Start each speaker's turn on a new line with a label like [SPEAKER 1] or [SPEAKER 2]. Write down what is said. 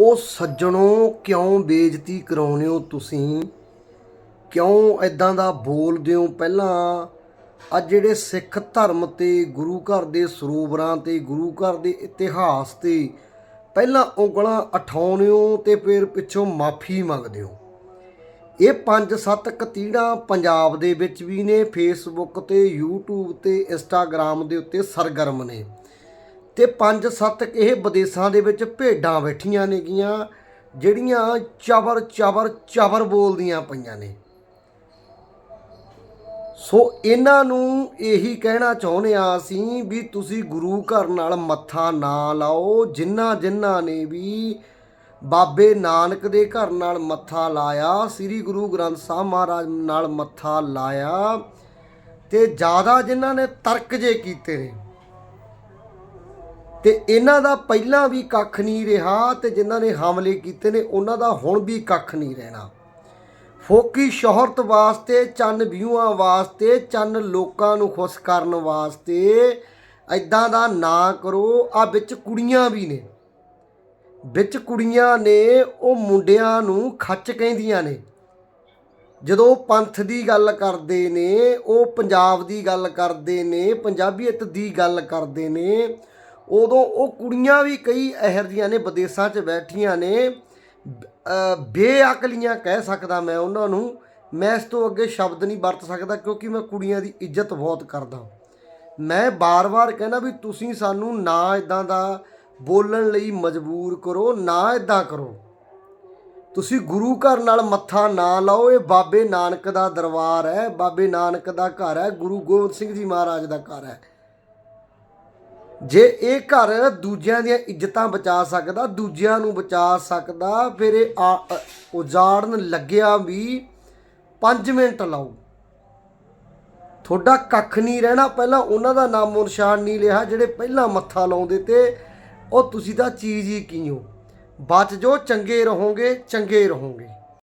[SPEAKER 1] ਉਹ ਸੱਜਣੋ, ਕਿਉਂ ਬੇਇੱਜ਼ਤੀ ਕਰਾਉਂਦੇ ਹੋ ਤੁਸੀਂ? ਕਿਉਂ ਐਦਾਂ ਦਾ ਬੋਲਦੇ ਹੋ? ਪਹਿਲਾਂ ਅੱਜ ਜਿਹੜੇ ਸਿੱਖ ਧਰਮ ਤੇ ਗੁਰੂ ਘਰ ਦੇ ਸਰੋਵਰਾਂ ਤੇ, ਗੁਰੂ ਘਰ ਦੇ ਇਤਿਹਾਸ ਤੇ ਪਹਿਲਾਂ ਉਂਗਲਾਂ ਉਠਾਉਂਦੇ ਹੋ ਤੇ ਫਿਰ ਪਿੱਛੋਂ ਮਾਫੀ ਮੰਗਦੇ ਹੋ। ਇਹ ਪੰਜ ਸੱਤ ਕਤੀੜਾਂ ਪੰਜਾਬ ਦੇ ਵਿੱਚ ਵੀ ਨੇ ਫੇਸਬੁੱਕ ਤੇ, YouTube ਤੇ ਇੰਸਟਾਗ੍ਰam ਦੇ ਉੱਤੇ ਸਰਗਰਮ ਨੇ। ਤੇ ਪੰਜ ਸੱਤ ਇਹ ਵਿਦੇਸ਼ਾਂ ਦੇ ਵਿੱਚ ਭੇਡਾਂ ਬੈਠੀਆਂ ਨੇਗੀਆਂ, ਜਿਹੜੀਆਂ ਚਬਰ ਚਬਰ ਚਬਰ ਬੋਲਦੀਆਂ ਪਈਆਂ ਨੇ। ਸੋ ਇਹਨਾਂ ਨੂੰ ਇਹੀ ਕਹਿਣਾ ਚਾਹੁੰਦੇ ਆ ਅਸੀਂ ਵੀ ਤੁਸੀਂ ਗੁਰੂ ਘਰ ਨਾਲ ਮੱਥਾ ਨਾ ਲਾਓ ਜਿਨ੍ਹਾਂ ਜਿਨ੍ਹਾਂ ਨੇ ਵੀ ਬਾਬੇ ਨਾਨਕ ਦੇ ਘਰ ਨਾਲ ਮੱਥਾ ਲਾਇਆ, ਸ੍ਰੀ ਗੁਰੂ ਗ੍ਰੰਥ ਸਾਹਿਬ ਮਹਾਰਾਜ ਨਾਲ ਮੱਥਾ ਲਾਇਆ, ਤੇ ਜ਼ਿਆਦਾ ਜਿਨ੍ਹਾਂ ਨੇ ਤਰਕ ਜੇ ਕੀਤੇ ਨੇ ਤੇ ਇਹਨਾਂ ਦਾ ਪਹਿਲਾਂ ਵੀ ਕੱਖ ਨਹੀਂ ਰਿਹਾ ਤੇ ਜਿਨ੍ਹਾਂ ਨੇ ਹਮਲੇ ਕੀਤੇ ਨੇ, ਉਹਨਾਂ ਦਾ ਹੁਣ ਵੀ ਕੱਖ ਨਹੀਂ ਰਹਿਣਾ। ਫੋਕੀ ਸ਼ੋਹਰਤ ਵਾਸਤੇ, ਚੰਨ ਵਿਊਆਂ ਵਾਸਤੇ, ਚੰਨ ਲੋਕਾਂ ਨੂੰ ਖੁਸ਼ ਕਰਨ ਵਾਸਤੇ ਐਦਾਂ ਦਾ ਨਾ ਕਰੋ ਆ ਵਿੱਚ ਕੁੜੀਆਂ ਵੀ ਨੇ। ਵਿੱਚ ਕੁੜੀਆਂ ਨੇ, ਉਹ ਮੁੰਡਿਆਂ ਨੂੰ ਖੱਚ ਕਹਿੰਦੀਆਂ ਨੇ। ਜਦੋਂ ਪੰਥ ਦੀ ਗੱਲ ਕਰਦੇ ਨੇ, ਉਹ ਪੰਜਾਬ ਦੀ ਗੱਲ ਕਰਦੇ ਨੇ, ਪੰਜਾਬੀਅਤ ਦੀ ਗੱਲ ਕਰਦੇ ਨੇ ਉਦੋਂ ਉਹ ਕੁੜੀਆਂ ਵੀ ਕਈ ਇਹੋ ਜਿਹੀਆਂ ਨੇ ਵਿਦੇਸ਼ਾਂ 'ਚ ਬੈਠੀਆਂ ਨੇ। ਬੇਅਕਲੀਆਂ ਕਹਿ ਸਕਦਾ ਮੈਂ ਉਹਨਾਂ ਨੂੰ। ਮੈਂ ਇਸ ਤੋਂ ਅੱਗੇ ਸ਼ਬਦ ਨਹੀਂ ਵਰਤ ਸਕਦਾ ਕਿਉਂਕਿ ਮੈਂ ਕੁੜੀਆਂ ਦੀ ਇੱਜ਼ਤ ਬਹੁਤ ਕਰਦਾ ਮੈਂ ਬਾਰ-ਬਾਰ ਕਹਿੰਦਾ ਵੀ ਤੁਸੀਂ ਸਾਨੂੰ ਨਾ ਇਦਾਂ ਦਾ ਬੋਲਣ ਲਈ ਮਜਬੂਰ ਕਰੋ, ਨਾ ਇਦਾਂ ਕਰੋ। ਤੁਸੀਂ ਗੁਰੂ ਘਰ ਨਾਲ ਮੱਥਾ ਨਾ ਲਾਓ, ਇਹ ਬਾਬੇ ਨਾਨਕ ਦਾ ਦਰਬਾਰ ਹੈ, ਬਾਬੇ ਨਾਨਕ ਦਾ ਘਰ ਹੈ, ਗੁਰੂ ਗੋਬਿੰਦ ਸਿੰਘ ਜੀ ਮਹਾਰਾਜ ਦਾ ਘਰ ਹੈ। ਜੇ ਇਹ ਘਰ ਦੂਜਿਆਂ ਦੀਆਂ ਇੱਜ਼ਤਾਂ ਬਚਾ ਸਕਦਾ, ਦੂਜਿਆਂ ਨੂੰ ਬਚਾ ਸਕਦਾ, ਫਿਰ ਇਹ ਆ- ਉਜਾੜਨ ਲੱਗਿਆ ਵੀ 5 ਮਿੰਟ ਲਾਓ। ਤੁਹਾਡਾ ਕੱਖ ਨਹੀਂ ਰਹਿਣਾ। ਪਹਿਲਾਂ ਉਹਨਾਂ ਦਾ ਨਾਮ ਨਿਸ਼ਾਨ ਨਹੀਂ ਲਿਆ, ਜਿਹੜੇ ਪਹਿਲਾਂ ਮੱਥਾ ਲਾਉਂਦੇ ਤੇ ਉਹ ਤੁਸੀਂ ਤਾਂ ਚੀਜ਼ ਹੀ ਕੀ ਹੋ? ਬਚ ਜੋ ਚੰਗੇ ਰਹੋਗੇ ਚੰਗੇ ਰਹੋਗੇ।